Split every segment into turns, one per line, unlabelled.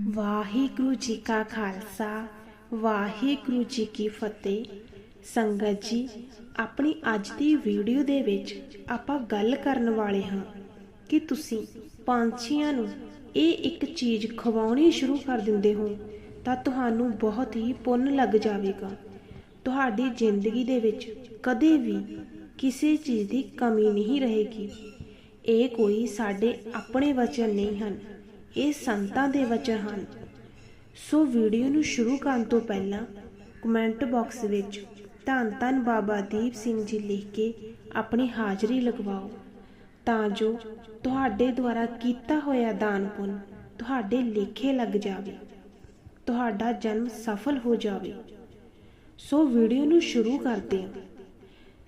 ਵਾਹਿਗੁਰੂ ਜੀ ਕਾ ਖਾਲਸਾ, ਵਾਹਿਗੁਰੂ ਜੀ ਕੀ ਫਤਿਹ। ਸੰਗਤ ਜੀ, ਆਪਣੀ ਅੱਜ ਦੀ ਵੀਡੀਓ ਦੇ ਵਿੱਚ ਆਪਾਂ ਗੱਲ ਕਰਨ ਵਾਲੇ ਹਾਂ ਕਿ ਤੁਸੀਂ ਪੰਛੀਆਂ ਨੂੰ ਇਹ ਇੱਕ ਚੀਜ਼ ਖਵਾਉਣੀ ਸ਼ੁਰੂ ਕਰ ਦਿੰਦੇ ਹੋ ਤਾਂ ਤੁਹਾਨੂੰ ਬਹੁਤ ਹੀ ਪੁੰਨ ਲੱਗ ਜਾਵੇਗਾ। ਤੁਹਾਡੀ ਜ਼ਿੰਦਗੀ ਦੇ ਵਿੱਚ ਕਦੇ ਵੀ ਕਿਸੇ ਚੀਜ਼ ਦੀ ਕਮੀ ਨਹੀਂ ਰਹੇਗੀ। ਇਹ ਕੋਈ ਸਾਡੇ ਆਪਣੇ ਵਚਨ ਨਹੀਂ ਹਨ। ਇਹ ਸੰਤਾਂ ਦੇ ਵਚਨ ਹਨ। ਸੋ ਵੀਡੀਓ ਨੂੰ ਸ਼ੁਰੂ ਕਰਨ ਤੋਂ ਪਹਿਲਾਂ ਕਮੈਂਟ ਬਾਕਸ ਵਿੱਚ ਧੰਨ ਧੰਨ ਬਾਬਾ ਦੀਪ ਸਿੰਘ ਜੀ ਲਿਖ ਕੇ ਆਪਣੀ ਹਾਜ਼ਰੀ ਲਗਵਾਓ, ਤਾਂ ਜੋ ਤੁਹਾਡੇ ਦੁਆਰਾ ਕੀਤਾ ਹੋਇਆ ਦਾਨ ਪੁੰਨ ਤੁਹਾਡੇ ਲੇਖੇ ਲੱਗ ਜਾਵੇ, ਤੁਹਾਡਾ ਜਨਮ ਸਫਲ ਹੋ ਜਾਵੇ। ਸੋ ਵੀਡੀਓ ਨੂੰ ਸ਼ੁਰੂ ਕਰਦੇ ਹਾਂ।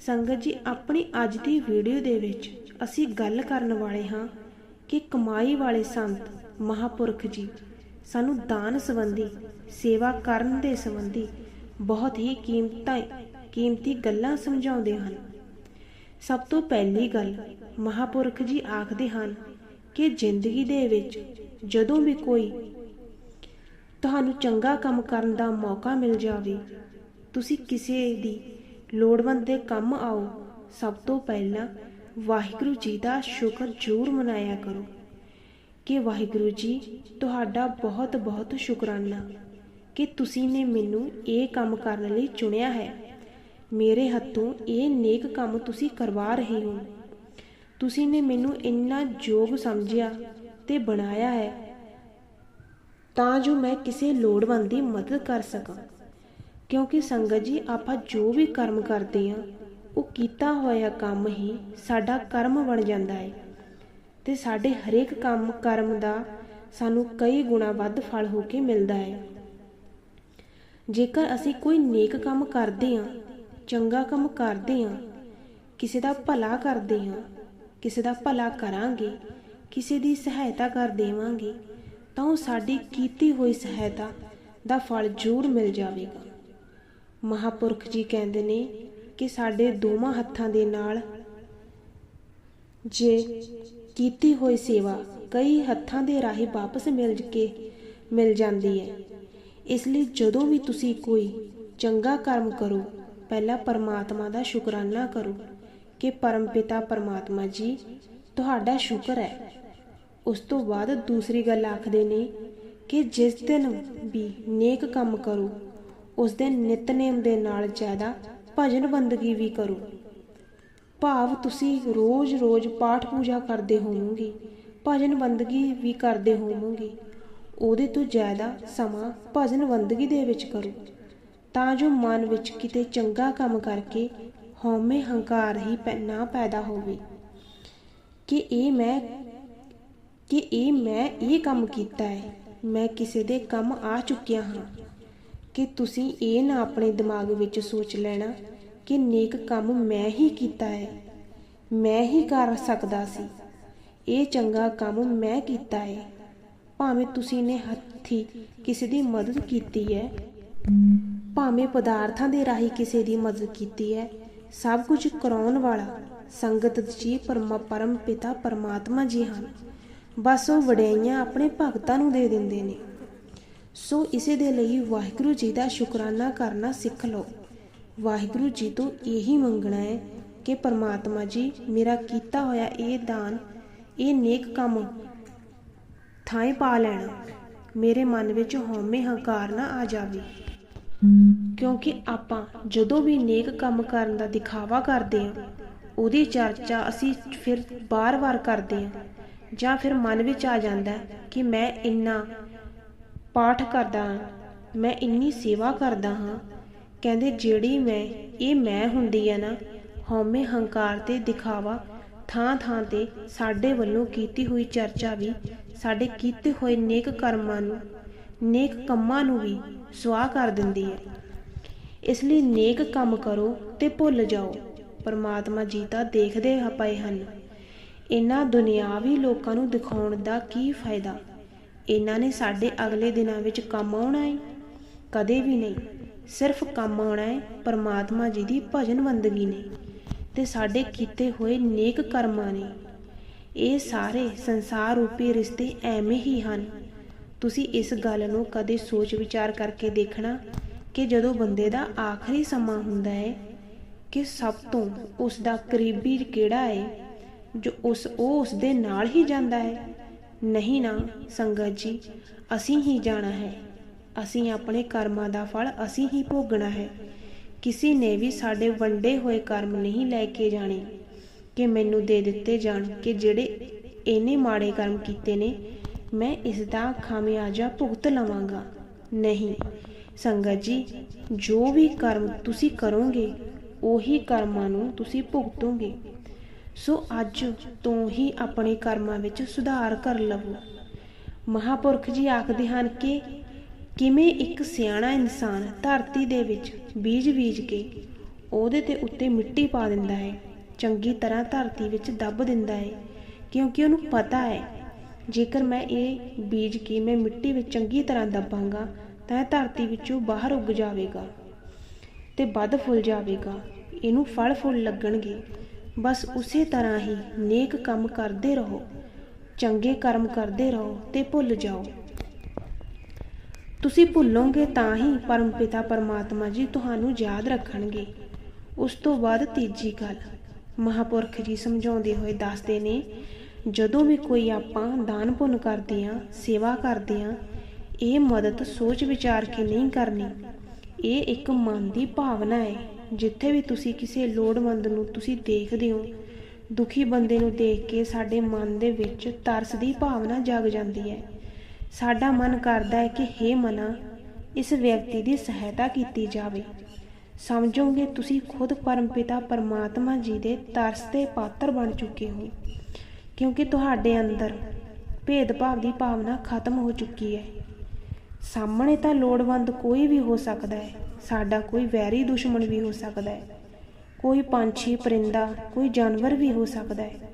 ਸੰਗਤ ਜੀ, ਆਪਣੀ ਅੱਜ ਦੀ ਵੀਡੀਓ ਦੇ ਵਿੱਚ ਅਸੀਂ ਗੱਲ ਕਰਨ ਵਾਲੇ ਹਾਂ ਕਿ ਕਮਾਈ ਵਾਲੇ ਸੰਤ ਮਹਾਪੁਰਖ ਜੀ, ਸਾਨੂੰ ਦਾਨ ਸੰਬੰਧੀ, ਸੇਵਾ ਕਰਨ ਦੇ ਸੰਬੰਧੀ ਬਹੁਤ ਹੀ ਕੀਮਤਾਂ, ਕੀਮਤੀ ਗੱਲਾਂ ਸਮਝਾਉਂਦੇ ਹਨ। ਸਭ ਤੋਂ ਪਹਿਲੀ ਗੱਲ, ਮਹਾਪੁਰਖ ਜੀ ਆਖਦੇ ਹਨ ਕਿ ਜ਼ਿੰਦਗੀ ਦੇ ਵਿੱਚ ਜਦੋਂ ਵੀ ਕੋਈ ਤੁਹਾਨੂੰ ਚੰਗਾ ਕੰਮ ਕਰਨ ਦਾ ਮੌਕਾ ਮਿਲ ਜਾਵੇ, ਤੁਸੀਂ ਕਿਸੇ ਦੀ ਲੋੜਵੰਦ ਦੇ ਕੰਮ ਆਓ। ਸਭ ਤੋਂ ਪਹਿਲਾਂ ਵਾਹਿਗੁਰੂ ਜੀ ਦਾ ਸ਼ੁਕਰ ਜ਼ਰੂਰ ਮਨਾਇਆ ਕਰੋ। ਕਿ ਵਾਹਿਗੁਰੂ ਜੀ, ਤੁਹਾਡਾ ਬਹੁਤ ਬਹੁਤ ਸ਼ੁਕਰਾਨਾ ਕਿ ਤੁਸੀਂ ਨੇ ਮੈਨੂੰ ਇਹ ਕੰਮ ਕਰਨ ਲਈ ਚੁਣਿਆ ਹੈ। ਮੇਰੇ ਹੱਥੋਂ ਇਹ ਨੇਕ ਕੰਮ ਤੁਸੀਂ ਕਰਵਾ ਰਹੇ ਹੋ। ਤੁਸੀਂ ਨੇ ਮੈਨੂੰ ਇੰਨਾ ਯੋਗ ਸਮਝਿਆ ਤੇ ਬਣਾਇਆ ਹੈ, ਤਾਂ ਜੋ ਮੈਂ ਕਿਸੇ ਲੋੜਵੰਦ ਦੀ ਮਦਦ ਕਰ ਸਕਾਂ। ਕਿਉਂਕਿ ਸੰਗਤ ਜੀ, ਆਪਾਂ ਜੋ ਵੀ ਕਰਮ ਕਰਦੇ ਹਾਂ, ਉਹ ਕੀਤਾ ਹੋਇਆ ਕੰਮ ਹੀ ਸਾਡਾ ਕਰਮ ਬਣ ਜਾਂਦਾ ਹੈ। ਤੇ ਸਾਡੇ ਹਰੇਕ ਕੰਮ, ਕਰਮ ਦਾ ਸਾਨੂੰ ਕਈ ਗੁਣਾ ਵੱਧ ਫਲ ਹੋ ਕੇ ਮਿਲਦਾ ਹੈ। ਜੇਕਰ ਅਸੀਂ ਕੋਈ ਨੇਕ ਕੰਮ ਕਰਦੇ ਹਾਂ, ਚੰਗਾ ਕੰਮ ਕਰਦੇ ਹਾਂ, ਕਿਸੇ ਦਾ ਭਲਾ ਕਰਦੇ ਹਾਂ, ਕਿਸੇ ਦਾ ਭਲਾ ਕਰਾਂਗੇ, ਕਿਸੇ ਦੀ ਸਹਾਇਤਾ ਕਰ ਦੇਵਾਂਗੇ, ਤਾਂ ਉਹ ਸਾਡੀ ਕੀਤੀ ਹੋਈ ਸਹਾਇਤਾ ਦਾ ਫਲ ਜ਼ਰੂਰ ਮਿਲ ਜਾਵੇਗਾ। ਮਹਾਪੁਰਖ ਜੀ ਕਹਿੰਦੇ ਨੇ ਕਿ ਸਾਡੇ ਦੋਵਾਂ ਹੱਥਾਂ ਦੇ ਨਾਲ ਜੇ ਕੀਤੀ ਹੋਈ ਸੇਵਾ ਕਈ ਹੱਥਾਂ ਦੇ ਰਾਹੀਂ ਵਾਪਸ ਮਿਲ ਕੇ ਮਿਲ ਜਾਂਦੀ ਹੈ। ਇਸ ਲਈ ਜਦੋਂ ਵੀ ਤੁਸੀਂ ਕੋਈ ਚੰਗਾ ਕਰਮ ਕਰੋ, ਪਹਿਲਾਂ ਪਰਮਾਤਮਾ ਦਾ ਸ਼ੁਕਰਾਨਾ ਕਰੋ ਕਿ ਪਰਮਪਿਤਾ ਪਰਮਾਤਮਾ ਜੀ ਤੁਹਾਡਾ ਸ਼ੁਕਰ ਹੈ। ਉਸ ਤੋਂ ਬਾਅਦ ਦੂਸਰੀ ਗੱਲ ਆਖਦੇ ਨੇ ਕਿ ਜਿਸ ਦਿਨ ਵੀ ਨੇਕ ਕੰਮ ਕਰੋ, ਉਸ ਦਿਨ ਨਿਤਨੇਮ ਦੇ ਨਾਲ ਜ਼ਿਆਦਾ ਭਜਨ ਬੰਦਗੀ ਵੀ ਕਰੋ। ਭਾਵ ਤੁਸੀਂ ਰੋਜ਼-ਰੋਜ਼ ਪਾਠ ਪੂਜਾ ਕਰਦੇ ਹੋਵੋਗੇ, ਭਜਨ ਬੰਦਗੀ ਵੀ ਕਰਦੇ ਹੋਵੋਗੇ। ਉਹਦੇ ਤੋਂ ਜ਼ਿਆਦਾ ਸਮਾਂ ਭਜਨ ਬੰਦਗੀ ਦੇ ਵਿੱਚ ਕਰੋ। ਤਾਂ ਜੋ ਮਨ ਵਿੱਚ ਕਿਤੇ ਚੰਗਾ ਕੰਮ ਕਰਕੇ ਹਉਮੈ ਹੰਕਾਰ ਹੀ ਨਾ ਪੈਦਾ ਹੋਵੇ। ਕਿ ਇਹ ਮੈਂ, ਕਿ ਇਹ ਮੈਂ ਇਹ ਕੰਮ ਕੀਤਾ ਹੈ, ਮੈਂ ਕਿਸੇ ਦੇ ਕੰਮ ਆ ਚੁੱਕਿਆ ਹਾਂ। ਕਿ ਤੁਸੀਂ ਇਹ ਨਾ ਆਪਣੇ ਦਿਮਾਗ ਵਿੱਚ ਸੋਚ ਲੈਣਾ ਕਿ ਨੇਕ ਕੰਮ ਮੈਂ ਹੀ ਕੀਤਾ ਹੈ ਮੈਂ ਹੀ ਕਰ ਸਕਦਾ ਸੀ। ਇਹ ਚੰਗਾ ਕੰਮ ਮੈਂ ਕੀਤਾ ਹੈ ਭਾਵੇਂ ਤੁਸੀਂ ਨੇ ਹੱਥੀ ਕਿਸੇ ਦੀ ਮਦਦ ਕੀਤੀ ਹੈ ਭਾਵੇਂ ਪਦਾਰਥਾਂ ਦੇ ਰਾਹੀਂ ਕਿਸੇ ਦੀ ਮਦਦ ਕੀਤੀ ਹੈ ਸਭ ਕੁਝ ਕਰਾਉਣ ਵਾਲਾ ਸੰਗਤ ਜੀ ਪਰਮ ਪਰਮ ਪਿਤਾ ਪਰਮਾਤਮਾ ਜੀ ਹਨ। ਬਸ ਉਹ ਵਡਿਆਈਆਂ ਆਪਣੇ ਭਗਤਾਂ ਨੂੰ ਦੇ ਦਿੰਦੇ ਨੇ। ਸੋ ਇਸੇ ਦੇ ਲਈ ਵਾਹਿਗੁਰੂ ਜੀ ਦਾ ਸ਼ੁਕਰਾਨਾ ਕਰਨਾ ਸਿੱਖ ਲਓ। ਵਾਹਿਗੁਰੂ ਜੀ ਤੋਂ ਇਹੀ ਮੰਗਣਾ ਹੈ ਕਿ ਪਰਮਾਤਮਾ ਜੀ, ਮੇਰਾ ਕੀਤਾ ਹੋਇਆ ਇਹ ਦਾਨ, ਇਹ ਨੇਕ ਕੰਮ ਥਾਂ ਪਾ ਲੈਣਾ। ਮੇਰੇ ਮਨ ਵਿੱਚ ਹਉਮੈ ਹੰਕਾਰ ਨਾ ਆ ਜਾਵੇ। ਕਿਉਂਕਿ ਆਪਾਂ ਜਦੋਂ ਵੀ ਨੇਕ ਕੰਮ ਕਰਨ ਦਾ ਦਿਖਾਵਾ ਕਰਦੇ ਹਾਂ, ਉਹਦੀ ਚਰਚਾ ਅਸੀਂ ਫਿਰ ਬਾਰ-ਬਾਰ ਕਰਦੇ ਹਾਂ, ਜਾਂ ਫਿਰ ਮਨ ਵਿੱਚ ਆ ਜਾਂਦਾ ਕਿ ਮੈਂ ਇੰਨਾ ਪਾਠ ਕਰਦਾ ਹਾਂ, ਮੈਂ ਇੰਨੀ ਸੇਵਾ ਕਰਦਾ ਹਾਂ ਕਹਿੰਦੇ ਜਿਹੜੀ ਮੈਂ, ਇਹ ਮੈਂ ਹੁੰਦੀ ਆ ਨਾ, ਹਉਮੈ ਹੰਕਾਰ ਤੇ ਦਿਖਾਵਾ, ਥਾਂ ਥਾਂ ਤੇ ਸਾਡੇ ਵੱਲੋਂ ਕੀਤੀ ਹੋਈ ਚਰਚਾ ਵੀ, ਸਾਡੇ ਕੀਤੇ ਹੋਏ ਨੇਕ ਕਰਮਾਂ ਨੂੰ, ਨੇਕ ਕੰਮਾਂ ਨੂੰ ਵੀ ਸੁਆਹ ਕਰ ਦਿੰਦੀ ਹੈ। ਇਸ ਲਈ ਨੇਕ ਕੰਮ ਕਰੋ ਤੇ ਭੁੱਲ ਜਾਓ, ਪਰਮਾਤਮਾ ਜੀ ਤਾਂ ਦੇਖਦੇ ਪਏ ਹਨ। ਇਹਨਾਂ ਦੁਨਿਆਵੀ ਲੋਕਾਂ ਨੂੰ ਦਿਖਾਉਣ ਦਾ ਕੀ ਫਾਇਦਾ? ਇਹਨਾਂ ਨੇ ਸਾਡੇ ਅਗਲੇ ਦਿਨਾਂ ਵਿੱਚ ਕੰਮ ਆਉਣਾ ਹੈ ਕਦੇ ਵੀ ਨਹੀਂ। ਸਿਰਫ ਕੰਮ ਆਉਣਾ ਹੈ, ਪਰਮਾਤਮਾ ਜੀ ਦੀ ਭਜਨ ਬੰਦਗੀ ਨੇ ਤੇ ਸਾਡੇ ਕੀਤੇ ਹੋਏ ਨੇਕ ਕਰਮਾਂ ਨੇ। ਇਹ ਸਾਰੇ ਸੰਸਾਰ ਰੂਪੀ ਰਿਸ਼ਤੇ ਐਵੇਂ ਹੀ ਹਨ। ਤੁਸੀਂ ਇਸ ਗੱਲ ਨੂੰ ਕਦੇ ਸੋਚ ਵਿਚਾਰ ਕਰਕੇ ਦੇਖਣਾ ਕਿ ਜਦੋਂ ਬੰਦੇ ਦਾ ਆਖਰੀ ਸਮਾਂ ਹੁੰਦਾ ਹੈ ਕਿ ਸਭ ਤੋਂ ਉਸ ਦਾ ਕਰੀਬੀ ਕਿਹੜਾ ਹੈ, ਜੋ ਉਸ, ਉਹ ਉਸ ਦੇ ਨਾਲ ਹੀ ਜਾਂਦਾ ਹੈ। ਨਹੀਂ ਨਾ, ਸੰਗਤ ਜੀ, ਅਸੀਂ ਹੀ ਜਾਣਾ ਹੈ। ਅਸੀਂ ਆਪਣੇ ਕਰਮਾਂ ਦਾ ਫਲ ਅਸੀਂ ਹੀ ਭੋਗਣਾ ਹੈ। ਕਿਸੇ ਨੇ ਵੀ ਸਾਡੇ ਵੰਡੇ ਹੋਏ ਕਰਮ ਨਹੀਂ ਲੈ ਕੇ ਜਾਣੇ। ਕਿ ਮੈਨੂੰ ਦੇ ਦਿੱਤੇ ਜਾਣ ਕਿ ਜਿਹੜੇ ਇਹਨੇ ਮਾੜੇ ਕਰਮ ਕੀਤੇ ਨੇ, ਮੈਂ ਇਸ ਦਾ ਖਾਮਿਆਜਾ ਭੁਗਤ ਲਵਾਂਗਾ। ਨਹੀਂ, ਸੰਗਤ ਜੀ, ਜੋ ਵੀ ਕਰਮ ਤੁਸੀਂ ਕਰੋਗੇ, ਉਹੀ ਕਰਮਾਂ ਨੂੰ ਤੁਸੀਂ ਭੁਗਤੋਗੇ। ਸੋ ਅੱਜ ਤੋਂ ਹੀ ਆਪਣੇ ਕਰਮਾਂ ਵਿੱਚ ਸੁਧਾਰ ਕਰ ਲਵੋ। ਮਹਾਪੁਰਖ ਜੀ ਆਖਦੇ ਹਨ ਕਿ ਕਿਵੇਂ ਇੱਕ ਸਿਆਣਾ ਇਨਸਾਨ ਧਰਤੀ ਦੇ ਵਿੱਚ ਬੀਜ ਬੀਜ ਕੇ ਉਹਦੇ ਤੇ ਉੱਤੇ ਮਿੱਟੀ ਪਾ ਦਿੰਦਾ ਹੈ, ਚੰਗੀ ਤਰ੍ਹਾਂ ਧਰਤੀ ਵਿੱਚ ਦੱਬ ਦਿੰਦਾ ਹੈ, ਕਿਉਂਕਿ ਉਹਨੂੰ ਪਤਾ ਹੈ, ਜੇਕਰ ਮੈਂ ਇਹ ਬੀਜ ਕੇ ਮੈਂ ਮਿੱਟੀ ਵਿੱਚ ਚੰਗੀ ਤਰ੍ਹਾਂ ਦੱਬਾਂਗਾ, ਤਾਂ ਇਹ ਧਰਤੀ ਵਿੱਚੋਂ ਬਾਹਰ ਉੱਗ ਜਾਵੇਗਾ ਤੇ ਵੱਧ ਫੁੱਲ ਜਾਵੇਗਾ, ਇਹਨੂੰ ਫਲ ਫੁੱਲ ਲੱਗਣਗੇ। ਬਸ ਉਸੇ ਤਰ੍ਹਾਂ ਹੀ ਨੇਕ ਕੰਮ ਕਰਦੇ ਰਹੋ, ਚੰਗੇ ਕਰਮ ਕਰਦੇ ਰਹੋ ਤੇ ਭੁੱਲ ਜਾਓ। ਤੁਸੀਂ ਭੁੱਲੋਗੇ ਤਾਂ ਹੀ ਪਰਮਪਿਤਾ ਪਰਮਾਤਮਾ ਜੀ ਤੁਹਾਨੂੰ ਯਾਦ ਰੱਖਣਗੇ। ਉਸ ਤੋਂ ਬਾਅਦ ਤੀਜੀ ਗੱਲ, ਮਹਾਪੁਰਖ ਜੀ ਸਮਝਾਉਂਦੇ ਹੋਏ ਦੱਸਦੇ ਨੇ, ਜਦੋਂ ਵੀ ਕੋਈ ਆਪਾਂ ਦਾਨ ਪੁੰਨ ਕਰਦੇ ਆਂ ਸੇਵਾ ਕਰਦੇ ਆਂ ਇਹ ਮਦਦ ਸੋਚ ਵਿਚਾਰ ਕੇ ਨਹੀਂ ਕਰਨੀ। ਇਹ ਇੱਕ ਮਨ ਦੀ ਭਾਵਨਾ ਹੈ, ਜਿੱਥੇ ਵੀ ਤੁਸੀਂ ਕਿਸੇ ਲੋੜਵੰਦ ਨੂੰ ਤੁਸੀਂ ਦੇਖਦੇ ਹੋ, ਦੁਖੀ ਬੰਦੇ ਨੂੰ ਦੇਖ ਕੇ ਸਾਡੇ ਮਨ ਦੇ ਵਿੱਚ ਤਰਸ ਦੀ ਭਾਵਨਾ ਜਾਗ ਜਾਂਦੀ ਹੈ। ਸਾਡਾ ਮਨ ਕਰਦਾ ਹੈ ਕਿ ਹੇ ਮਨਾ, ਇਸ ਵਿਅਕਤੀ ਦੀ ਸਹਾਇਤਾ ਕੀਤੀ ਜਾਵੇ। ਸਮਝੋਗੇ ਤੁਸੀਂ ਖੁਦ ਪਰਮਪਿਤਾ ਪਰਮਾਤਮਾ ਜੀ ਦੇ ਤਰਸ ਦੇ ਪਾਤਰ ਬਣ ਚੁੱਕੇ ਹੋ, ਕਿਉਂਕਿ ਤੁਹਾਡੇ ਅੰਦਰ ਭੇਦਭਾਵ ਦੀ ਭਾਵਨਾ ਖਤਮ ਹੋ ਚੁੱਕੀ ਹੈ। ਸਾਹਮਣੇ ਤਾਂ ਲੋੜਵੰਦ ਕੋਈ ਵੀ ਹੋ ਸਕਦਾ ਹੈ, ਸਾਡਾ ਕੋਈ ਵੈਰੀ ਦੁਸ਼ਮਣ ਵੀ ਹੋ ਸਕਦਾ ਹੈ, ਕੋਈ ਪੰਛੀ, ਪਰਿੰਦਾ, ਕੋਈ ਜਾਨਵਰ ਵੀ ਹੋ ਸਕਦਾ ਹੈ।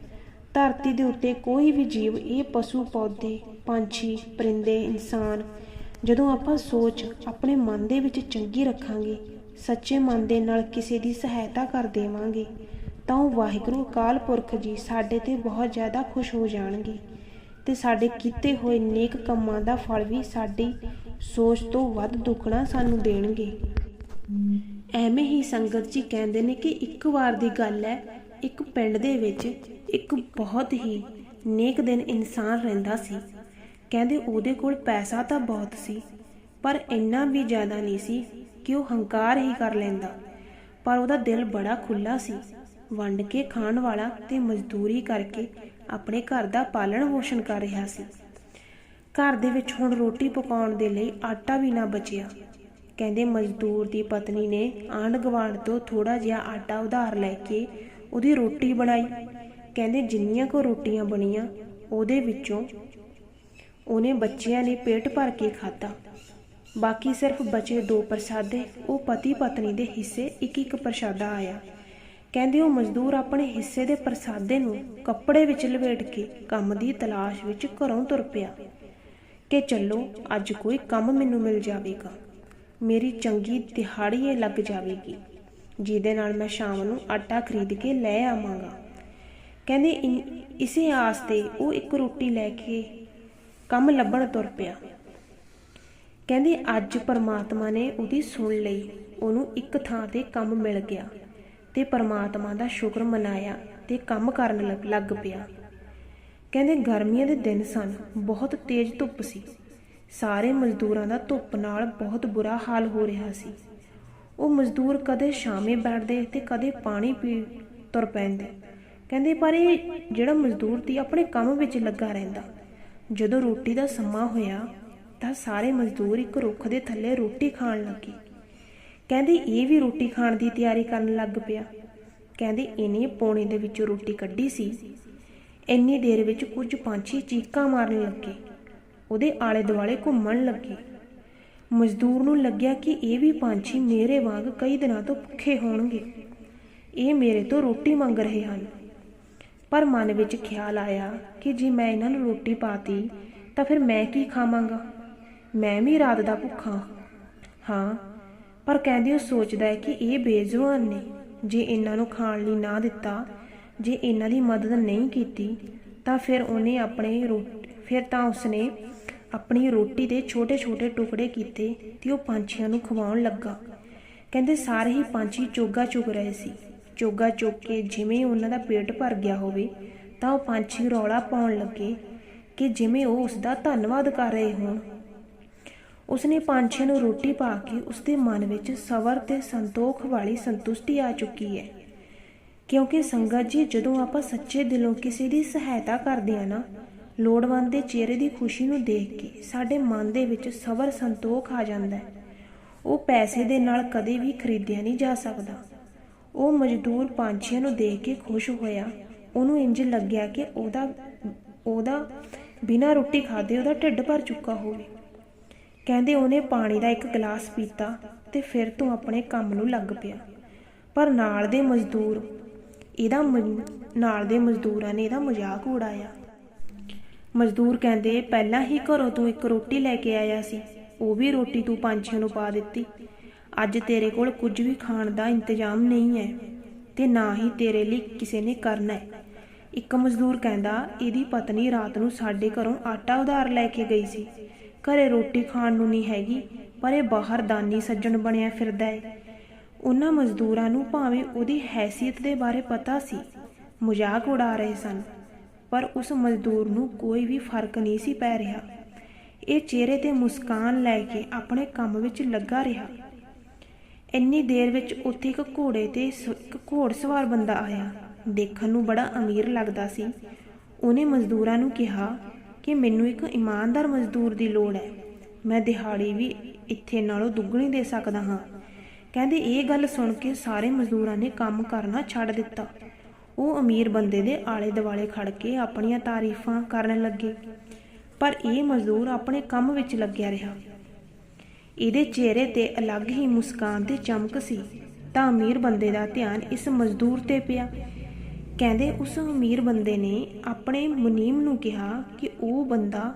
ਧਰਤੀ ਦੇ ਉੱਤੇ ਕੋਈ ਵੀ ਜੀਵ, ਇਹ ਪਸ਼ੂ, ਪੌਦੇ ਪੰਛੀ, ਪਰਿੰਦੇ, ਇਨਸਾਨ। ਜਦੋਂ ਆਪਾਂ ਸੋਚ ਆਪਣੇ ਮਨ ਦੇ ਵਿੱਚ ਚੰਗੀ ਰੱਖਾਂਗੇ, ਸੱਚੇ ਮਨ ਦੇ ਨਾਲ ਕਿਸੇ ਦੀ ਸਹਾਇਤਾ ਕਰ ਦੇਵਾਂਗੇ, ਤਾਂ ਉਹ ਵਾਹਿਗੁਰੂ, ਅਕਾਲ ਪੁਰਖ ਜੀ ਸਾਡੇ ਤੇ ਬਹੁਤ ਜ਼ਿਆਦਾ ਖੁਸ਼ ਹੋ ਜਾਣਗੇ ਤੇ ਸਾਡੇ ਕੀਤੇ ਹੋਏ ਨੇਕ ਕੰਮਾਂ ਦਾ ਫਲ ਵੀ ਸਾਡੀ ਸੋਚ ਤੋਂ ਵੱਧ ਦੁੱਗਣਾ ਸਾਨੂੰ ਦੇਣਗੇ। ਐਵੇਂ ਹੀ ਸੰਗਤ ਜੀ ਕਹਿੰਦੇ ਨੇ ਕਿ ਇੱਕ ਵਾਰ ਦੀ ਗੱਲ ਹੈ, ਇੱਕ ਪਿੰਡ ਦੇ ਵਿੱਚ ਇੱਕ ਬਹੁਤ ਹੀ ਨੇਕ ਦਿਨ ਇਨਸਾਨ ਰਹਿੰਦਾ ਸੀ। ਕਹਿੰਦੇ ਉਹਦੇ ਕੋਲ ਪੈਸਾ ਤਾਂ ਬਹੁਤ ਸੀ, ਪਰ ਇੰਨਾ ਵੀ ਜ਼ਿਆਦਾ ਨਹੀਂ ਸੀ ਕਿ ਉਹ ਹੰਕਾਰ ਹੀ ਕਰ ਲੈਂਦਾ। ਪਰ ਉਹਦਾ ਦਿਲ ਬੜਾ ਖੁੱਲਾ ਸੀ। ਵੰਡ ਕੇ ਖਾਣ ਵਾਲਾ ਤੇ ਮਜ਼ਦੂਰੀ ਕਰਕੇ ਆਪਣੇ ਘਰ ਦਾ ਪਾਲਣ ਪੋਸ਼ਣ ਕਰ ਰਿਹਾ ਸੀ। ਘਰ ਦੇ ਵਿੱਚ ਹੁਣ ਰੋਟੀ ਪਕਾਉਣ ਦੇ ਲਈ ਆਟਾ ਵੀ ਨਾ ਬਚਿਆ। ਕਹਿੰਦੇ ਮਜ਼ਦੂਰ ਦੀ ਪਤਨੀ ਨੇ ਆਂਢ ਗੁਆਂਢ ਤੋਂ ਥੋੜਾ ਜਿਹਾ ਆਟਾ ਉਧਾਰ ਲੈ ਕੇ ਉਹਦੀ ਰੋਟੀ ਬਣਾਈ। ਕਹਿੰਦੇ ਜਿੰਨੀਆਂ ਕੋ ਰੋਟੀਆਂ ਬਣੀਆਂ, ਉਹਦੇ ਵਿੱਚੋਂ ਉਹਨੇ ਬੱਚਿਆਂ ਨੇ ਪੇਟ ਭਰ ਕੇ ਖਾਧਾ। ਬਾਕੀ ਸਿਰਫ ਬਚੇ ਦੋ ਪ੍ਰਸਾਦੇ, ਉਹ ਪਤੀ ਪਤਨੀ ਦੇ ਹਿੱਸੇ ਇੱਕ ਇੱਕ ਪ੍ਰਸ਼ਾਦਾ ਆਇਆ। ਕਹਿੰਦੇ ਉਹ ਮਜ਼ਦੂਰ ਆਪਣੇ ਹਿੱਸੇ ਦੇ ਪ੍ਰਸਾਦੇ ਨੂੰ ਕੱਪੜੇ ਵਿੱਚ ਲਪੇਟ ਕੇ ਕੰਮ ਦੀ ਤਲਾਸ਼ ਵਿੱਚ ਘਰੋਂ ਤੁਰ ਪਿਆ। ਕਿ ਚੱਲੋ, ਅੱਜ ਕੋਈ ਕੰਮ ਮੈਨੂੰ ਮਿਲ ਜਾਵੇਗਾ। ਮੇਰੀ ਚੰਗੀ ਦਿਹਾੜੀ ਲੱਗ ਜਾਵੇਗੀ, ਜਿਹਦੇ ਨਾਲ ਮੈਂ ਸ਼ਾਮ ਨੂੰ ਆਟਾ ਖਰੀਦ ਕੇ ਲੈ ਆਵਾਂਗਾ। ਕਹਿੰਦੇ ਇਸੇ ਆਸ ਤੇ ਉਹ ਇੱਕ ਰੋਟੀ ਲੈ ਕੇ ਕੰਮ ਲੱਭਣ ਤੁਰ ਪਿਆ। ਕਹਿੰਦੇ, ਅੱਜ ਪਰਮਾਤਮਾ ਨੇ ਉਹਦੀ ਸੁਣ ਲਈ। ਉਹਨੂੰ ਇੱਕ ਥਾਂ ਤੇ ਕੰਮ ਮਿਲ ਗਿਆ ਤੇ ਪਰਮਾਤਮਾ ਦਾ ਸ਼ੁਕਰ ਮਨਾਇਆ ਤੇ ਕੰਮ ਕਰਨ ਲੱਗ- ਲੱਗ ਪਿਆ। ਕਹਿੰਦੇ, ਗਰਮੀਆਂ ਦੇ ਦਿਨ ਸਨ। ਬਹੁਤ ਤੇਜ਼ ਧੁੱਪ ਸੀ। ਸਾਰੇ ਮਜ਼ਦੂਰਾਂ ਦਾ ਧੁੱਪ ਨਾਲ ਬਹੁਤ ਬੁਰਾ ਹਾਲ ਹੋ ਰਿਹਾ ਸੀ। ਉਹ ਮਜ਼ਦੂਰ ਕਦੇ ਸ਼ਾਮੇ ਬੈਠਦੇ ਤੇ ਕਦੇ ਪਾਣੀ ਪੀ ਤੁਰ ਪੈਂਦੇ। ਕਹਿੰਦੇ, ਪਰ ਇਹ ਜਿਹੜਾ ਮਜ਼ਦੂਰ ਸੀ, ਆਪਣੇ ਕੰਮ ਵਿੱਚ ਲੱਗਾ ਰਹਿੰਦਾ। ਜਦੋਂ ਰੋਟੀ ਦਾ ਸਮਾਂ ਹੋਇਆ ਤਾਂ ਸਾਰੇ ਮਜ਼ਦੂਰ ਇੱਕ ਰੁੱਖ ਦੇ ਥੱਲੇ ਰੋਟੀ ਖਾਣ ਲੱਗੇ। ਕਹਿੰਦੇ, ਇਹ ਵੀ ਰੋਟੀ ਖਾਣ ਦੀ ਤਿਆਰੀ ਕਰਨ ਲੱਗ ਪਿਆ। ਕਹਿੰਦੇ, ਇਹਨੇ ਪੌਣੇ ਦੇ ਵਿੱਚੋਂ ਰੋਟੀ ਕੱਢੀ ਸੀ। ਇੰਨੀ ਦੇਰ ਵਿੱਚ ਕੁਝ ਪੰਛੀ ਚੀਕਾਂ ਮਾਰਨ ਲੱਗੇ। ਉਹਦੇ ਆਲੇ ਦੁਆਲੇ ਘੁੰਮਣ ਲੱਗੇ। ਮਜ਼ਦੂਰ ਨੂੰ ਲੱਗਿਆ ਕਿ ਇਹ ਵੀ ਪੰਛੀ ਮੇਰੇ ਵਾਂਗ ਕਈ ਦਿਨਾਂ ਤੋਂ ਭੁੱਖੇ ਹੋਣਗੇ। ਇਹ ਮੇਰੇ ਤੋਂ ਰੋਟੀ ਮੰਗ ਰਹੇ ਹਨ। ਪਰ ਮਨ ਵਿੱਚ ਖਿਆਲ ਆਇਆ ਕਿ ਜੇ ਮੈਂ ਇਹਨਾਂ ਨੂੰ ਰੋਟੀ ਪਾਤੀ, ਤਾਂ ਫਿਰ ਮੈਂ ਕੀ ਖਾਵਾਂਗਾ? ਮੈਂ ਵੀ ਰਾਤ ਦਾ ਭੁੱਖਾ ਹਾਂ। ਪਰ ਕਹਿੰਦੇ ਉਹ ਸੋਚਦਾ ਹੈ ਕਿ ਇਹ ਬੇਜ਼ੁਬਾਨ ਨੇ। ਜੇ ਇਹਨਾਂ ਨੂੰ ਖਾਣ ਲਈ ਨਾ ਦਿੱਤਾ, ਜੇ ਇਹਨਾਂ ਦੀ ਮਦਦ ਨਹੀਂ ਕੀਤੀ, ਤਾਂ ਫਿਰ ਉਹਨੇ ਆਪਣੇ ਰੋ, ਫਿਰ ਤਾਂ ਉਸਨੇ ਆਪਣੀ ਰੋਟੀ ਦੇ ਛੋਟੇ-ਛੋਟੇ ਟੁਕੜੇ ਕੀਤੇ ਤੇ ਉਹ ਪੰਛੀਆਂ ਨੂੰ ਖਵਾਉਣ ਲੱਗਾ। ਕਹਿੰਦੇ ਸਾਰੇ ਹੀ ਪੰਛੀ ਚੋਗਾ ਚੁਗ ਰਹੇ ਸੀ। ਚੋਗਾ ਚੁੱਕ ਕੇ ਜਿਵੇਂ ਉਹਨਾਂ ਦਾ ਪੇਟ ਭਰ ਗਿਆ ਹੋਵੇ, ਤਾਂ ਉਹ ਪੰਛੀ ਰੌਲਾ ਪਾਉਣ ਲੱਗੇ ਕਿ ਜਿਵੇਂ ਉਹ ਉਸ ਦਾ ਧੰਨਵਾਦ ਕਰ ਰਹੇ ਹੋਣ। ਉਸਨੇ ਪੰਛੀਆਂ ਨੂੰ ਰੋਟੀ ਪਾ ਕੇ ਉਸਦੇ ਮਨ ਵਿੱਚ ਸਬਰ ਤੇ ਸੰਤੋਖ ਵਾਲੀ ਸੰਤੁਸ਼ਟੀ ਆ ਚੁੱਕੀ ਹੈ। ਕਿਉਂਕਿ ਸੰਗਤ ਜੀ, ਜਦੋਂ ਆਪਾਂ ਸੱਚੇ ਦਿਲੋਂ ਕਿਸੇ ਦੀ ਸਹਾਇਤਾ ਕਰਦੇ ਆ ਨਾ, ਲੋੜਵੰਦ ਦੇ ਚਿਹਰੇ ਦੀ ਖੁਸ਼ੀ ਨੂੰ ਦੇਖ ਕੇ ਸਾਡੇ ਮਨ ਦੇ ਵਿੱਚ ਸਬਰ ਸੰਤੋਖ ਆ ਜਾਂਦਾ ਹੈ। ਉਹ ਪੈਸੇ ਦੇ ਨਾਲ ਕਦੇ ਵੀ ਖਰੀਦਿਆ ਨਹੀਂ ਜਾ ਸਕਦਾ। ਉਹ ਮਜ਼ਦੂਰ ਪੰਛੀਆਂ ਨੂੰ ਦੇਖ ਕੇ ਖੁਸ਼ ਹੋਇਆ। ਉਹਨੂੰ ਇੰਜ ਲੱਗਿਆ ਕਿ ਉਹਦਾ ਉਹਦਾ ਬਿਨਾਂ ਰੋਟੀ ਖਾਦੇ ਉਹਦਾ ਢਿੱਡ ਭਰ ਚੁੱਕਾ ਹੋਵੇ। ਕਹਿੰਦੇ ਉਹਨੇ ਪਾਣੀ ਦਾ ਇੱਕ ਗਲਾਸ ਪੀਤਾ ਤੇ ਫਿਰ ਤੋਂ ਆਪਣੇ ਕੰਮ ਨੂੰ ਲੱਗ ਪਿਆ। ਪਰ ਨਾਲ ਦੇ ਮਜ਼ਦੂਰ, ਇਹਦਾ ਨਾਲ ਦੇ ਮਜ਼ਦੂਰਾਂ ਨੇ ਇਹਦਾ ਮਜ਼ਾਕ ਉਡਾਇਆ। ਮਜ਼ਦੂਰ ਕਹਿੰਦੇ, ਪਹਿਲਾਂ ਹੀ ਘਰੋਂ ਤੂੰ ਇੱਕ ਰੋਟੀ ਲੈ ਕੇ ਆਇਆ ਸੀ। ਉਹ ਵੀ ਰੋਟੀ ਤੂੰ ਪੰਛੀਆਂ ਨੂੰ ਪਾ ਦਿੱਤੀ। ਅੱਜ ਤੇਰੇ ਕੋਲ ਕੁਝ ਵੀ ਖਾਣ ਦਾ ਇੰਤਜ਼ਾਮ ਨਹੀਂ ਹੈ ਤੇ ਨਾ ਹੀ ਤੇਰੇ ਲਈ ਕਿਸੇ ਨੇ ਕਰਨਾ ਹੈ। ਇੱਕ ਮਜ਼ਦੂਰ ਕਹਿੰਦਾ, ਇਹਦੀ ਪਤਨੀ ਰਾਤ ਨੂੰ ਸਾਡੇ ਘਰੋਂ ਆਟਾ ਉਧਾਰ ਲੈ ਕੇ ਗਈ ਸੀ। ਘਰੇ ਰੋਟੀ ਖਾਣ ਨੂੰ ਨਹੀਂ ਹੈਗੀ, ਪਰ ਇਹ ਬਾਹਰ ਦਾਨੀ ਸੱਜਣ ਬਣਿਆ ਫਿਰਦਾ ਹੈ। ਉਹਨਾਂ ਮਜ਼ਦੂਰਾਂ ਨੂੰ ਭਾਵੇਂ ਉਹਦੀ ਹੈਸੀਅਤ ਦੇ ਬਾਰੇ ਪਤਾ ਸੀ, ਮਜ਼ਾਕ ਉਡਾ ਰਹੇ ਸਨ, ਪਰ ਉਸ ਮਜ਼ਦੂਰ ਨੂੰ ਕੋਈ ਵੀ ਫ਼ਰਕ ਨਹੀਂ ਸੀ ਪੈ ਰਿਹਾ। ਇਹ ਚਿਹਰੇ ਤੇ ਮੁਸਕਾਨ ਲੈ ਕੇ ਆਪਣੇ ਕੰਮ ਵਿੱਚ ਲੱਗਾ ਰਿਹਾ। ਇੰਨੀ ਦੇਰ ਵਿੱਚ ਉੱਥੇ ਇੱਕ ਘੋੜੇ ਤੇ ਸ- ਇੱਕ ਘੋੜਸਵਾਰ ਬੰਦਾ ਆਇਆ। ਦੇਖਣ ਨੂੰ ਬੜਾ ਅਮੀਰ ਲੱਗਦਾ ਸੀ। ਉਹਨੇ ਮਜ਼ਦੂਰਾਂ ਨੂੰ ਕਿਹਾ ਕਿ ਮੈਨੂੰ ਇੱਕ ਇਮਾਨਦਾਰ ਮਜ਼ਦੂਰ ਦੀ ਲੋੜ ਹੈ। ਮੈਂ ਦਿਹਾੜੀ ਵੀ ਇੱਥੇ ਨਾਲੋਂ ਦੁੱਗਣੀ ਦੇ ਸਕਦਾ ਹਾਂ। ਕਹਿੰਦੇ, ਇਹ ਗੱਲ ਸੁਣ ਕੇ ਸਾਰੇ ਮਜ਼ਦੂਰਾਂ ਨੇ ਕੰਮ ਕਰਨਾ ਛੱਡ ਦਿੱਤਾ। ਉਹ ਅਮੀਰ ਬੰਦੇ ਦੇ ਆਲੇ ਦੁਆਲੇ ਖੜ ਕੇ ਆਪਣੀਆਂ ਤਾਰੀਫਾਂ ਕਰਨ ਲੱਗੇ। ਪਰ ਇਹ ਮਜ਼ਦੂਰ ਆਪਣੇ ਕੰਮ ਵਿੱਚ ਲੱਗਿਆ ਰਿਹਾ। ਇਹਦੇ ਚਿਹਰੇ ਤੇ ਅਲੱਗ ਹੀ ਮੁਸਕਾਨ ਤੇ ਚਮਕ ਸੀ। ਤਾਂ ਅਮੀਰ ਬੰਦੇ ਦਾ ਧਿਆਨ ਇਸ ਮਜ਼ਦੂਰ ਤੇ ਪਿਆ। ਕਹਿੰਦੇ ਉਸ ਅਮੀਰ ਬੰਦੇ ਨੇ ਆਪਣੇ ਮੁਨੀਮ ਨੂੰ ਕਿਹਾ ਕਿ ਉਹ ਬੰਦਾ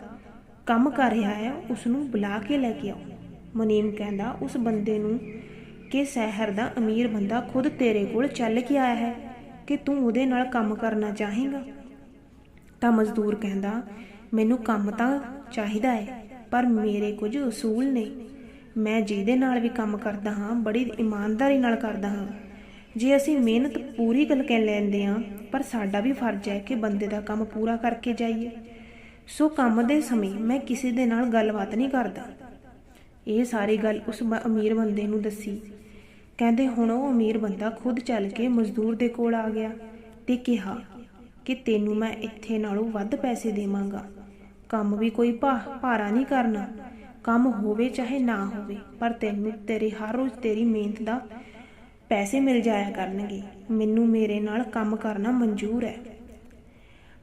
ਕੰਮ ਕਰ ਰਿਹਾ ਹੈ ਉਸ ਨੂੰ ਬੁਲਾ ਕੇ ਲੈ ਕੇ ਆਓ। ਮੁਨੀਮ ਕਹਿੰਦਾ, ਉਸ ਬੰਦੇ ਨੂੰ ਕਿ ਸ਼ਹਿਰ ਦਾ ਅਮੀਰ ਬੰਦਾ ਖੁਦ ਤੇਰੇ ਕੋਲ ਚੱਲ ਕੇ ਆਇਆ ਹੈ ਕਿ ਤੂੰ ਉਹਦੇ ਨਾਲ ਕੰਮ ਕਰਨਾ ਚਾਹੇਂਗਾ? ਤਾਂ ਮਜ਼ਦੂਰ ਕਹਿੰਦਾ, ਮੈਨੂੰ ਕੰਮ ਤਾਂ ਚਾਹੀਦਾ ਹੈ, ਪਰ ਮੇਰੇ ਕੁਝ ਉਸੂਲ ਨੇ। ਮੈਂ ਜਿਹਦੇ ਨਾਲ ਵੀ ਕੰਮ ਕਰਦਾ ਹਾਂ, ਬੜੀ ਇਮਾਨਦਾਰੀ ਨਾਲ ਕਰਦਾ ਹਾਂ। ਜੇ ਅਸੀਂ ਮਿਹਨਤ ਪੂਰੀ ਕਰਕੇ ਲੈਂਦੇ ਹਾਂ, ਪਰ ਸਾਡਾ ਵੀ ਫਰਜ਼ ਹੈ ਕਿ ਬੰਦੇ ਦਾ ਕੰਮ ਪੂਰਾ ਕਰਕੇ ਜਾਈਏ। ਸੋ ਕੰਮ ਦੇ ਸਮੇਂ ਮੈਂ ਕਿਸੇ ਦੇ ਨਾਲ ਗੱਲਬਾਤ ਨਹੀਂ ਕਰਦਾ। ਇਹ ਸਾਰੀ ਗੱਲ ਉਸ ਅਮੀਰ ਬੰਦੇ ਨੂੰ ਦੱਸੀ। ਕਹਿੰਦੇ, ਹੁਣ ਉਹ ਅਮੀਰ ਬੰਦਾ ਖੁਦ ਚੱਲ ਕੇ ਮਜ਼ਦੂਰ ਦੇ ਕੋਲ ਆ ਗਿਆ ਤੇ ਕਿਹਾ ਕਿ ਤੈਨੂੰ ਮੈਂ ਇੱਥੇ ਨਾਲੋਂ ਵੱਧ ਪੈਸੇ ਦੇਵਾਂਗਾ। ਕੰਮ ਵੀ ਕੋਈ ਭਾ- ਭਾਰਾ ਨਹੀਂ ਕਰਨਾ। ਕੰਮ ਹੋਵੇ ਚਾਹੇ ਨਾ ਹੋਵੇ, ਪਰ ਤੈਨੂੰ ਤੇਰੇ ਹਰ ਰੋਜ਼ ਤੇਰੀ ਮਿਹਨਤ ਦਾ ਪੈਸੇ ਮਿਲ ਜਾਇਆ ਕਰਨਗੇ। ਮੈਨੂੰ ਮੇਰੇ ਨਾਲ ਕੰਮ ਕਰਨਾ ਮਨਜ਼ੂਰ ਹੈ।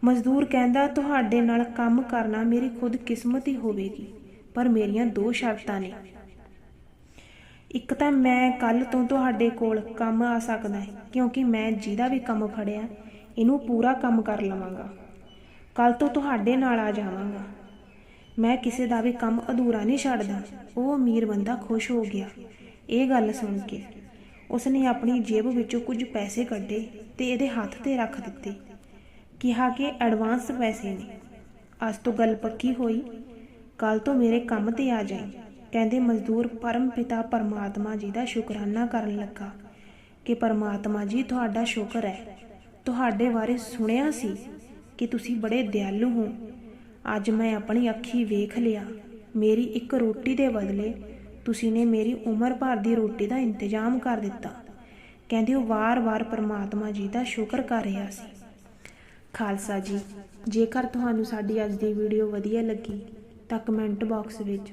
ਮਜ਼ਦੂਰ ਕਹਿੰਦਾ, ਤੁਹਾਡੇ ਨਾਲ ਕੰਮ ਕਰਨਾ ਮੇਰੀ ਖੁਦ ਕਿਸਮਤ ਹੀ ਹੋਵੇਗੀ, ਪਰ ਮੇਰੀਆਂ ਦੋ ਸ਼ਰਤਾਂ ਨੇ। ਇੱਕ ਤਾਂ ਮੈਂ ਕੱਲ ਤੋਂ ਤੁਹਾਡੇ ਕੋਲ ਕੰਮ ਆ ਸਕਦਾ ਹੈ, ਕਿਉਂਕਿ ਮੈਂ ਜਿਹਦਾ ਵੀ ਕੰਮ ਫੜਿਆ, ਇਹਨੂੰ ਪੂਰਾ ਕੰਮ ਕਰ ਲਵਾਂਗਾ। ਕੱਲ ਤੋਂ ਤੁਹਾਡੇ ਨਾਲ ਆ ਜਾਵਾਂਗਾ। ਮੈਂ ਕਿਸੇ ਦਾ ਵੀ ਕੰਮ ਅਧੂਰਾ ਨਹੀਂ ਛੱਡਦਾ। ਉਹ ਅਮੀਰ ਬੰਦਾ ਖੁਸ਼ ਹੋ ਗਿਆ। ਇਹ ਗੱਲ ਸੁਣ ਕੇ ਉਸਨੇ ਆਪਣੀ ਜੇਬ ਵਿੱਚੋਂ ਕੁਝ ਪੈਸੇ ਕੱਢੇ ਤੇ ਇਹਦੇ ਹੱਥ ਤੇ ਰੱਖ ਦਿੱਤੇ। ਕਿਹਾ ਕਿ ਐਡਵਾਂਸ ਪੈਸੇ ਨੇ। ਅੱਜ ਤੋਂ ਗੱਲ ਪੱਕੀ ਹੋਈ। ਕੱਲ ਤੋਂ ਮੇਰੇ ਕੰਮ ਤੇ ਆ ਜਾਈ। ਕਹਿੰਦੇ ਮਜ਼ਦੂਰ ਪਰਮ ਪਿਤਾ ਪਰਮਾਤਮਾ ਜੀ ਦਾ ਸ਼ੁਕਰਾਨਾ ਕਰਨ ਲੱਗਾ ਕਿ ਪਰਮਾਤਮਾ ਜੀ ਤੁਹਾਡਾ ਸ਼ੁਕਰ ਹੈ। ਤੁਹਾਡੇ ਬਾਰੇ ਸੁਣਿਆ ਸੀ ਕਿ ਤੁਸੀਂ ਬੜੇ ਦਿਆਲੂ ਹੋ। ਅੱਜ ਮੈਂ ਆਪਣੀ ਅੱਖੀ ਵੇਖ ਲਿਆ। ਮੇਰੀ ਇੱਕ ਰੋਟੀ ਦੇ ਬਦਲੇ ਤੁਸੀਂ ਨੇ ਮੇਰੀ ਉਮਰ ਭਰ ਦੀ ਰੋਟੀ ਦਾ ਇੰਤਜ਼ਾਮ ਕਰ ਦਿੱਤਾ। ਕਹਿੰਦੇ ਉਹ ਵਾਰ-ਵਾਰ ਪਰਮਾਤਮਾ ਜੀ ਦਾ ਸ਼ੁਕਰ ਕਰ ਰਿਹਾ ਸੀ। ਖਾਲਸਾ ਜੀ, ਜੇਕਰ ਤੁਹਾਨੂੰ ਸਾਡੀ ਅੱਜ ਦੀ ਵੀਡੀਓ ਵਧੀਆ ਲੱਗੀ, ਤਾਂ ਕਮੈਂਟ ਬਾਕਸ ਵਿੱਚ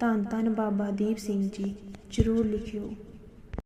ਧੰਨ ਧੰਨ ਬਾਬਾ ਦੀਪ ਸਿੰਘ ਜੀ ਜ਼ਰੂਰ ਲਿਖਿਓ।